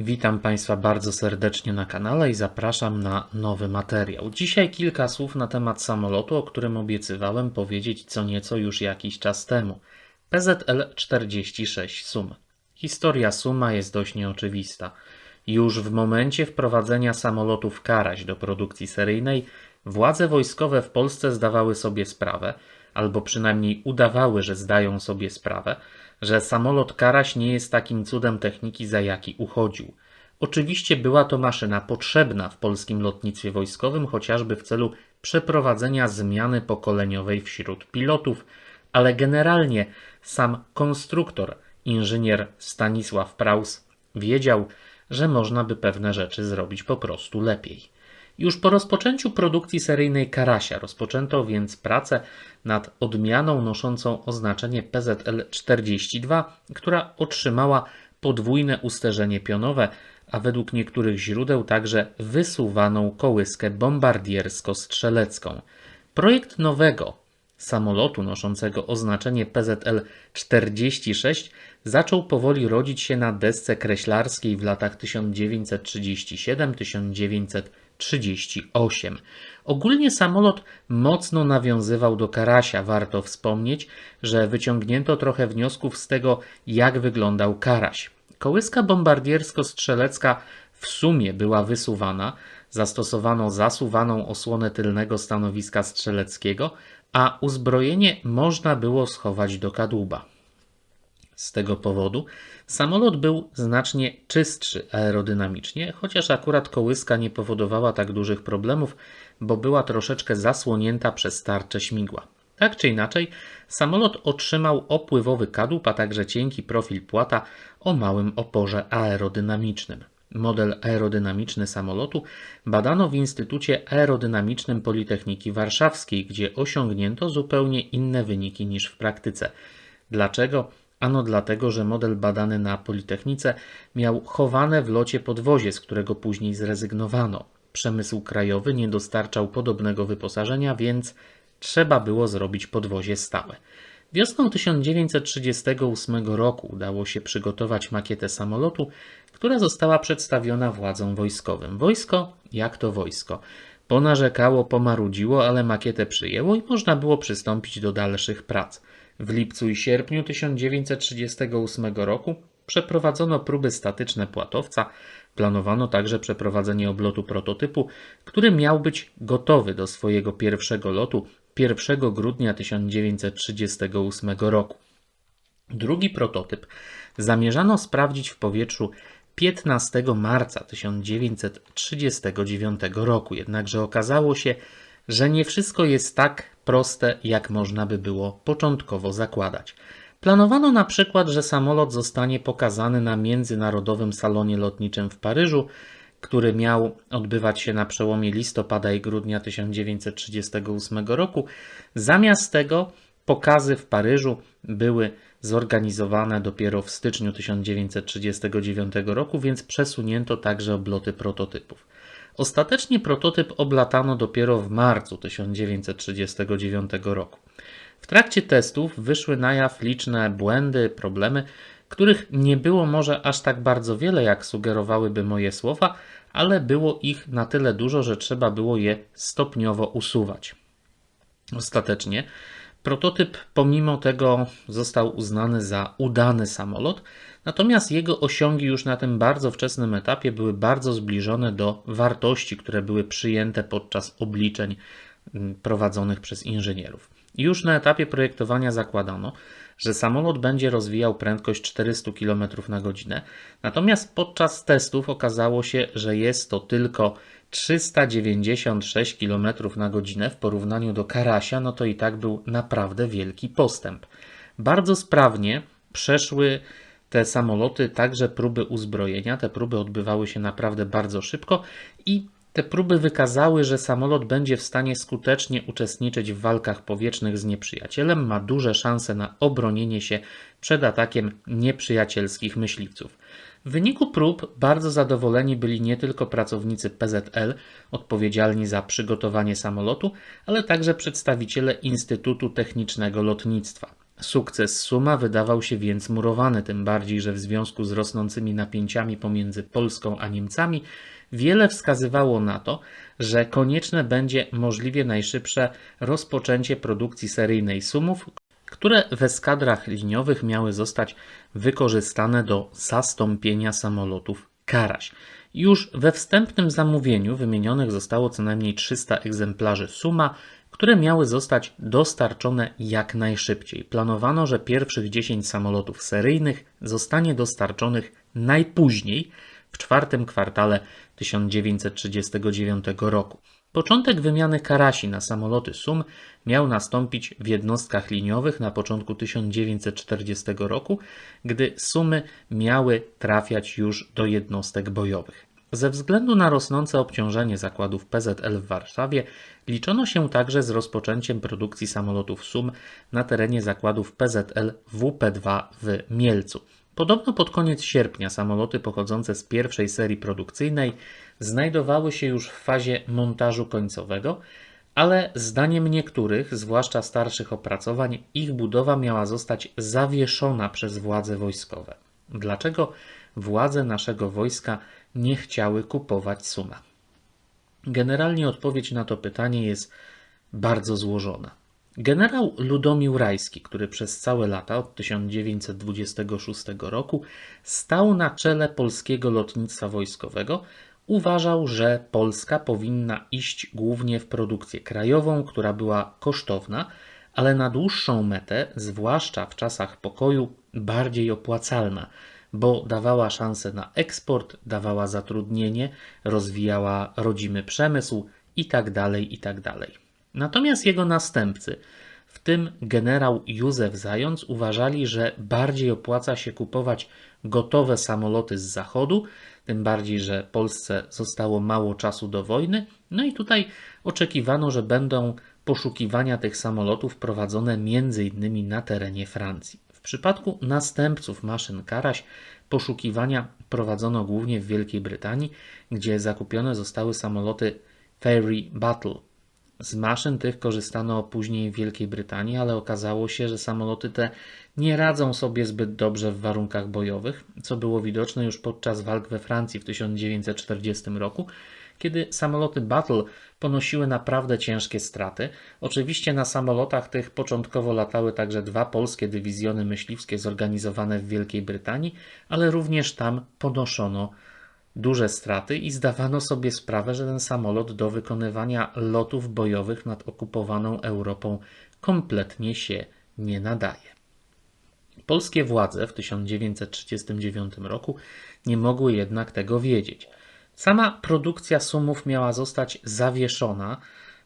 Witam Państwa bardzo serdecznie na kanale i zapraszam na nowy materiał. Dzisiaj kilka słów na temat samolotu, o którym obiecywałem powiedzieć co nieco już jakiś czas temu. PZL-46 SUM. Historia Suma jest dość nieoczywista. Już w momencie wprowadzenia samolotów Karaś do produkcji seryjnej, władze wojskowe w Polsce zdawały sobie sprawę, albo przynajmniej udawały, że zdają sobie sprawę, że samolot Karaś nie jest takim cudem techniki, za jaki uchodził. Oczywiście była to maszyna potrzebna w polskim lotnictwie wojskowym, chociażby w celu przeprowadzenia zmiany pokoleniowej wśród pilotów, ale generalnie sam konstruktor, inżynier Stanisław Praus, wiedział, że można by pewne rzeczy zrobić po prostu lepiej. Już po rozpoczęciu produkcji seryjnej Karasia rozpoczęto więc pracę nad odmianą noszącą oznaczenie PZL-42, która otrzymała podwójne usterzenie pionowe, a według niektórych źródeł także wysuwaną kołyskę bombardiersko-strzelecką. Projekt nowego samolotu noszącego oznaczenie PZL-46 zaczął powoli rodzić się na desce kreślarskiej w latach 1937-1938. 38. Ogólnie samolot mocno nawiązywał do Karasia. Warto wspomnieć, że wyciągnięto trochę wniosków z tego, jak wyglądał Karaś. Kołyska bombardiersko-strzelecka w sumie była wysuwana, zastosowano zasuwaną osłonę tylnego stanowiska strzeleckiego, a uzbrojenie można było schować do kadłuba. Z tego powodu samolot był znacznie czystszy aerodynamicznie, chociaż akurat kołyska nie powodowała tak dużych problemów, bo była troszeczkę zasłonięta przez tarczę śmigła. Tak czy inaczej, samolot otrzymał opływowy kadłub, a także cienki profil płata o małym oporze aerodynamicznym. Model aerodynamiczny samolotu badano w Instytucie Aerodynamicznym Politechniki Warszawskiej, gdzie osiągnięto zupełnie inne wyniki niż w praktyce. Dlaczego? Ano dlatego, że model badany na Politechnice miał chowane w locie podwozie, z którego później zrezygnowano. Przemysł krajowy nie dostarczał podobnego wyposażenia, więc trzeba było zrobić podwozie stałe. Wiosną 1938 roku udało się przygotować makietę samolotu, która została przedstawiona władzom wojskowym. Wojsko, jak to wojsko? Ponarzekało, pomarudziło, ale makietę przyjęło i można było przystąpić do dalszych prac. W lipcu i sierpniu 1938 roku przeprowadzono próby statyczne płatowca. Planowano także przeprowadzenie oblotu prototypu, który miał być gotowy do swojego pierwszego lotu 1 grudnia 1938 roku. Drugi prototyp zamierzano sprawdzić w powietrzu 15 marca 1939 roku, jednakże okazało się, że nie wszystko jest tak proste, jak można by było początkowo zakładać. Planowano na przykład, że samolot zostanie pokazany na Międzynarodowym Salonie Lotniczym w Paryżu, który miał odbywać się na przełomie listopada i grudnia 1938 roku. Zamiast tego pokazy w Paryżu były zorganizowane dopiero w styczniu 1939 roku, więc przesunięto także obloty prototypów. Ostatecznie prototyp oblatano dopiero w marcu 1939 roku. W trakcie testów wyszły na jaw liczne błędy, problemy, których nie było może aż tak bardzo wiele, jak sugerowałyby moje słowa, ale było ich na tyle dużo, że trzeba było je stopniowo usuwać. Ostatecznie prototyp pomimo tego został uznany za udany samolot, natomiast jego osiągi już na tym bardzo wczesnym etapie były bardzo zbliżone do wartości, które były przyjęte podczas obliczeń mm, prowadzonych przez inżynierów. Już na etapie projektowania zakładano, że samolot będzie rozwijał prędkość 400 km na godzinę, natomiast podczas testów okazało się, że jest to tylko 396 km na godzinę w porównaniu do Karasia, no to i tak był naprawdę wielki postęp. Bardzo sprawnie przeszły te samoloty także próby uzbrojenia. Te próby odbywały się naprawdę bardzo szybko i te próby wykazały, że samolot będzie w stanie skutecznie uczestniczyć w walkach powietrznych z nieprzyjacielem, ma duże szanse na obronienie się przed atakiem nieprzyjacielskich myśliwców. W wyniku prób bardzo zadowoleni byli nie tylko pracownicy PZL, odpowiedzialni za przygotowanie samolotu, ale także przedstawiciele Instytutu Technicznego Lotnictwa. Sukces Suma wydawał się więc murowany, tym bardziej, że w związku z rosnącymi napięciami pomiędzy Polską a Niemcami wiele wskazywało na to, że konieczne będzie możliwie najszybsze rozpoczęcie produkcji seryjnej Sumów, które w eskadrach liniowych miały zostać wykorzystane do zastąpienia samolotów Karaś. Już we wstępnym zamówieniu wymienionych zostało co najmniej 300 egzemplarzy Suma, które miały zostać dostarczone jak najszybciej. Planowano, że pierwszych 10 samolotów seryjnych zostanie dostarczonych najpóźniej w czwartym kwartale 1939 roku. Początek wymiany Karasi na samoloty SUM miał nastąpić w jednostkach liniowych na początku 1940 roku, gdy Sumy miały trafiać już do jednostek bojowych. Ze względu na rosnące obciążenie zakładów PZL w Warszawie liczono się także z rozpoczęciem produkcji samolotów SUM na terenie zakładów PZL WP2 w Mielcu. Podobno pod koniec sierpnia samoloty pochodzące z pierwszej serii produkcyjnej znajdowały się już w fazie montażu końcowego, ale zdaniem niektórych, zwłaszcza starszych opracowań, ich budowa miała zostać zawieszona przez władze wojskowe. Dlaczego władze naszego wojska nie chciały kupować Suma? Generalnie odpowiedź na to pytanie jest bardzo złożona. Generał Ludomił Rajski, który przez całe lata od 1926 roku stał na czele polskiego lotnictwa wojskowego, uważał, że Polska powinna iść głównie w produkcję krajową, która była kosztowna, ale na dłuższą metę, zwłaszcza w czasach pokoju, bardziej opłacalna, bo dawała szansę na eksport, dawała zatrudnienie, rozwijała rodzimy przemysł itd. Tak itd. Tak Natomiast jego następcy, w tym generał Józef Zając, uważali, że bardziej opłaca się kupować gotowe samoloty z zachodu, tym bardziej, że Polsce zostało mało czasu do wojny. No i tutaj oczekiwano, że będą poszukiwania tych samolotów prowadzone m.in. na terenie Francji. Przypadku następców maszyn Karaś poszukiwania prowadzono głównie w Wielkiej Brytanii, gdzie zakupione zostały samoloty Fairy Battle. Z maszyn tych korzystano później w Wielkiej Brytanii, ale okazało się, że samoloty te nie radzą sobie zbyt dobrze w warunkach bojowych, co było widoczne już podczas walk we Francji w 1940 roku, kiedy samoloty Battle ponosiły naprawdę ciężkie straty. Oczywiście na samolotach tych początkowo latały także dwa polskie dywizjony myśliwskie zorganizowane w Wielkiej Brytanii, ale również tam ponoszono duże straty i zdawano sobie sprawę, że ten samolot do wykonywania lotów bojowych nad okupowaną Europą kompletnie się nie nadaje. Polskie władze w 1939 roku nie mogły jednak tego wiedzieć. Sama produkcja sumów miała zostać zawieszona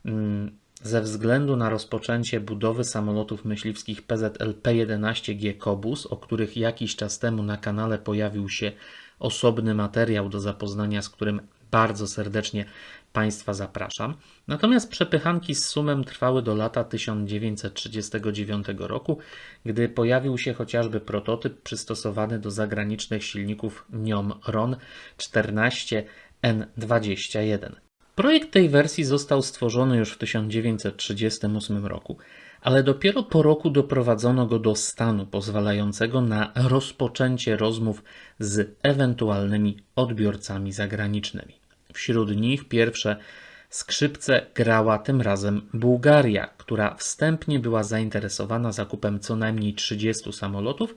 mm, ze względu na rozpoczęcie budowy samolotów myśliwskich PZL P-11G Kobus, o których jakiś czas temu na kanale pojawił się osobny materiał do zapoznania, z którym bardzo serdecznie Państwa zapraszam. Natomiast przepychanki z sumem trwały do lata 1939 roku, gdy pojawił się chociażby prototyp przystosowany do zagranicznych silników NIOM RON 14 N21. Projekt tej wersji został stworzony już w 1938 roku, ale dopiero po roku doprowadzono go do stanu pozwalającego na rozpoczęcie rozmów z ewentualnymi odbiorcami zagranicznymi. Wśród nich pierwsze skrzypce grała tym razem Bułgaria, która wstępnie była zainteresowana zakupem co najmniej 30 samolotów,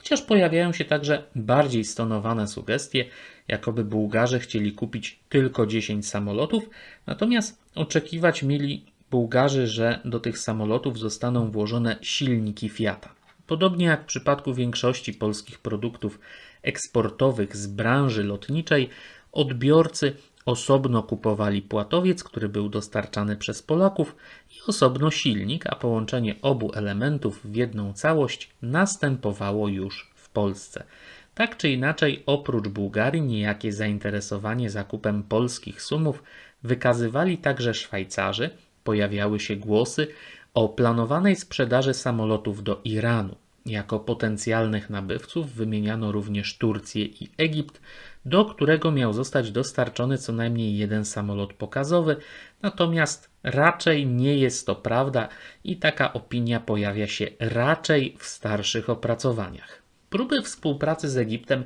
chociaż pojawiają się także bardziej stonowane sugestie, jakoby Bułgarzy chcieli kupić tylko 10 samolotów, natomiast oczekiwać mieli Bułgarzy, że do tych samolotów zostaną włożone silniki Fiata. Podobnie jak w przypadku większości polskich produktów eksportowych z branży lotniczej, odbiorcy osobno kupowali płatowiec, który był dostarczany przez Polaków i osobno silnik, a połączenie obu elementów w jedną całość następowało już w Polsce. Tak czy inaczej, oprócz Bułgarii, niejakie zainteresowanie zakupem polskich sumów wykazywali także Szwajcarzy, pojawiały się głosy o planowanej sprzedaży samolotów do Iranu. Jako potencjalnych nabywców wymieniano również Turcję i Egipt, do którego miał zostać dostarczony co najmniej jeden samolot pokazowy, natomiast raczej nie jest to prawda i taka opinia pojawia się raczej w starszych opracowaniach. Próby współpracy z Egiptem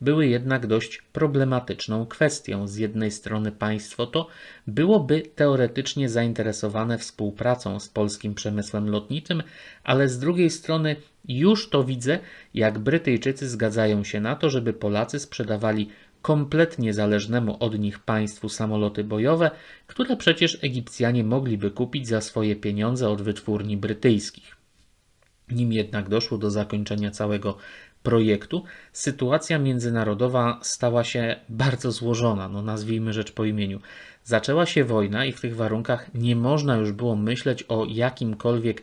były jednak dość problematyczną kwestią. Z jednej strony państwo to byłoby teoretycznie zainteresowane współpracą z polskim przemysłem lotniczym, ale z drugiej strony już to widzę, jak Brytyjczycy zgadzają się na to, żeby Polacy sprzedawali kompletnie zależnemu od nich państwu samoloty bojowe, które przecież Egipcjanie mogliby kupić za swoje pieniądze od wytwórni brytyjskich. Nim jednak doszło do zakończenia całego projektu, sytuacja międzynarodowa stała się bardzo złożona, no nazwijmy rzecz po imieniu. Zaczęła się wojna i w tych warunkach nie można już było myśleć o jakimkolwiek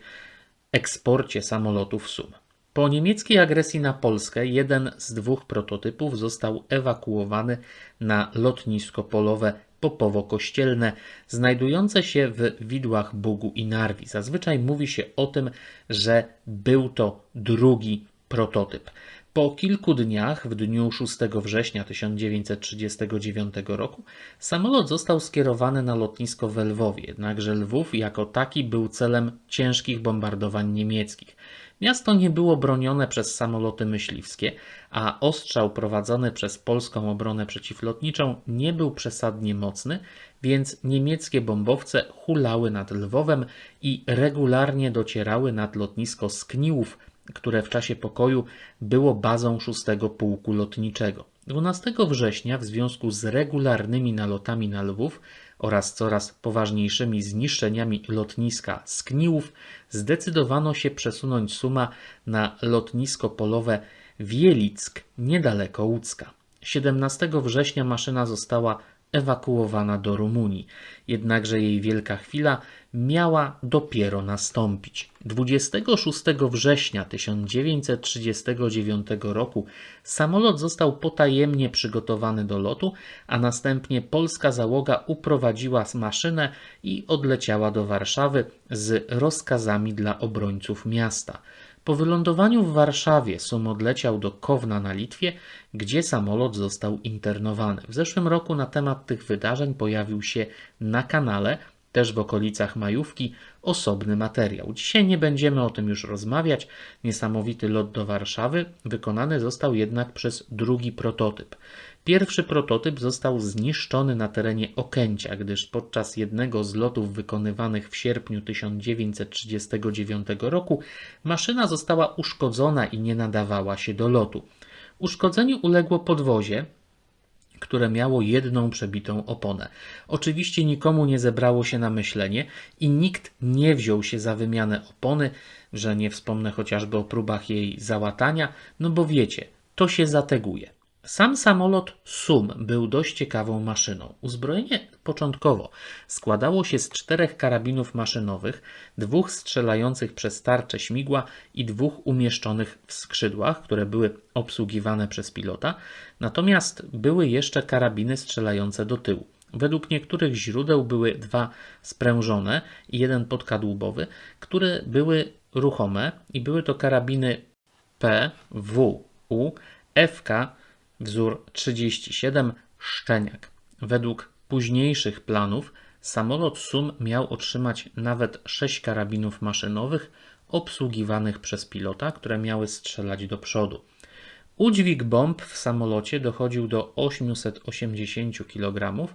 eksporcie samolotów SUM. Po niemieckiej agresji na Polskę jeden z dwóch prototypów został ewakuowany na lotnisko polowe Popowo-Kościelne, znajdujące się w widłach Bugu i Narwi. Zazwyczaj mówi się o tym, że był to drugi prototyp. Po kilku dniach, w dniu 6 września 1939 roku, samolot został skierowany na lotnisko w Lwowie, jednakże Lwów jako taki był celem ciężkich bombardowań niemieckich. Miasto nie było bronione przez samoloty myśliwskie, a ostrzał prowadzony przez polską obronę przeciwlotniczą nie był przesadnie mocny, więc niemieckie bombowce hulały nad Lwowem i regularnie docierały nad lotnisko Skniłów, które w czasie pokoju było bazą 6 Pułku Lotniczego. 12 września w związku z regularnymi nalotami na Lwów oraz coraz poważniejszymi zniszczeniami lotniska Skniłów zdecydowano się przesunąć Suma na lotnisko polowe Wielick niedaleko Łódzka. 17 września maszyna została ewakuowana do Rumunii. Jednakże jej wielka chwila miała dopiero nastąpić. 26 września 1939 roku samolot został potajemnie przygotowany do lotu, a następnie polska załoga uprowadziła maszynę i odleciała do Warszawy z rozkazami dla obrońców miasta. Po wylądowaniu w Warszawie Sum odleciał do Kowna na Litwie, gdzie samolot został internowany. W zeszłym roku na temat tych wydarzeń pojawił się na kanale, też w okolicach majówki, osobny materiał. Dzisiaj nie będziemy o tym już rozmawiać. Niesamowity lot do Warszawy wykonany został jednak przez drugi prototyp. Pierwszy prototyp został zniszczony na terenie Okęcia, gdyż podczas jednego z lotów wykonywanych w sierpniu 1939 roku maszyna została uszkodzona i nie nadawała się do lotu. Uszkodzeniu uległo podwozie, które miało jedną przebitą oponę. Oczywiście nikomu nie zebrało się na myślenie i nikt nie wziął się za wymianę opony, że nie wspomnę chociażby o próbach jej załatania, no bo wiecie, to się zateguje. Sam samolot SUM był dość ciekawą maszyną. Uzbrojenie początkowo składało się z czterech karabinów maszynowych, dwóch strzelających przez tarcze śmigła i dwóch umieszczonych w skrzydłach, które były obsługiwane przez pilota, natomiast były jeszcze karabiny strzelające do tyłu. Według niektórych źródeł były dwa sprężone i jeden podkadłubowy, które były ruchome i były to karabiny P, W, U, FK wzór 37 Szczeniak. Według późniejszych planów samolot SUM miał otrzymać nawet 6 karabinów maszynowych obsługiwanych przez pilota, które miały strzelać do przodu. Udźwig bomb w samolocie dochodził do 880 kg,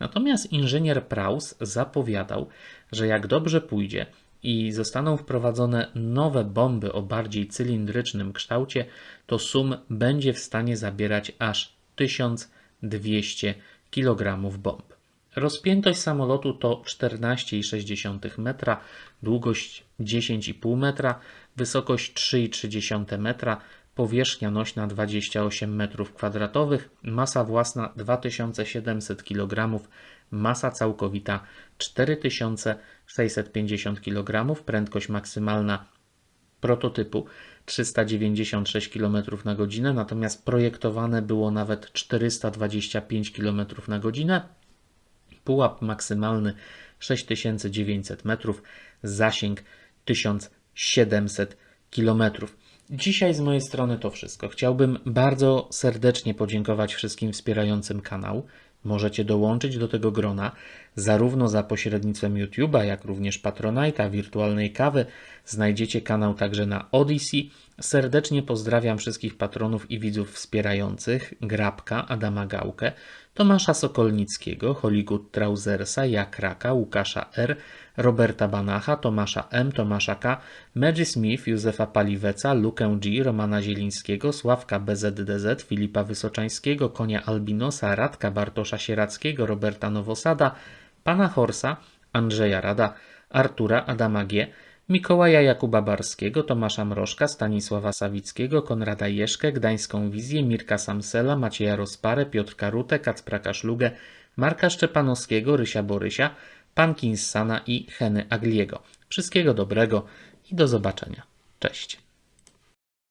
natomiast inżynier Praus zapowiadał, że jak dobrze pójdzie i zostaną wprowadzone nowe bomby o bardziej cylindrycznym kształcie, to SUM będzie w stanie zabierać aż 1200 kg bomb. Rozpiętość samolotu to 14,6 metra, długość 10,5 metra, wysokość 3,3 metra, powierzchnia nośna 28 m2, masa własna 2700 kg, masa całkowita 4650 kg, prędkość maksymalna prototypu 396 km na godzinę, natomiast projektowane było nawet 425 km na godzinę. Pułap maksymalny 6900 metrów, zasięg 1700 km. Dzisiaj z mojej strony to wszystko. Chciałbym bardzo serdecznie podziękować wszystkim wspierającym kanał. Możecie dołączyć do tego grona zarówno za pośrednictwem YouTube'a, jak również Patronite'a, wirtualnej kawy. Znajdziecie kanał także na Odyssey. Serdecznie pozdrawiam wszystkich patronów i widzów wspierających Grabka, Adama Gałkę, Tomasza Sokolnickiego, Hollywood Trausersa, Jakraka, Łukasza R., Roberta Banacha, Tomasza M., Tomasza K., Maggie Smith, Józefa Paliweca, Lukę G., Romana Zielińskiego, Sławka BZDZ, Filipa Wysoczańskiego, Konia Albinosa, Radka Bartosza Sierackiego, Roberta Nowosada, Pana Horsa, Andrzeja Rada, Artura Adama G., Mikołaja Jakuba Barskiego, Tomasza Mrożka, Stanisława Sawickiego, Konrada Jeszkę, Gdańską Wizję, Mirka Samsela, Macieja Rozparę, Piotrka Rutę, Kacpra Kaszlugę, Marka Szczepanowskiego, Rysia Borysia, Pan Kinssana i Heny Agliego. Wszystkiego dobrego i do zobaczenia. Cześć.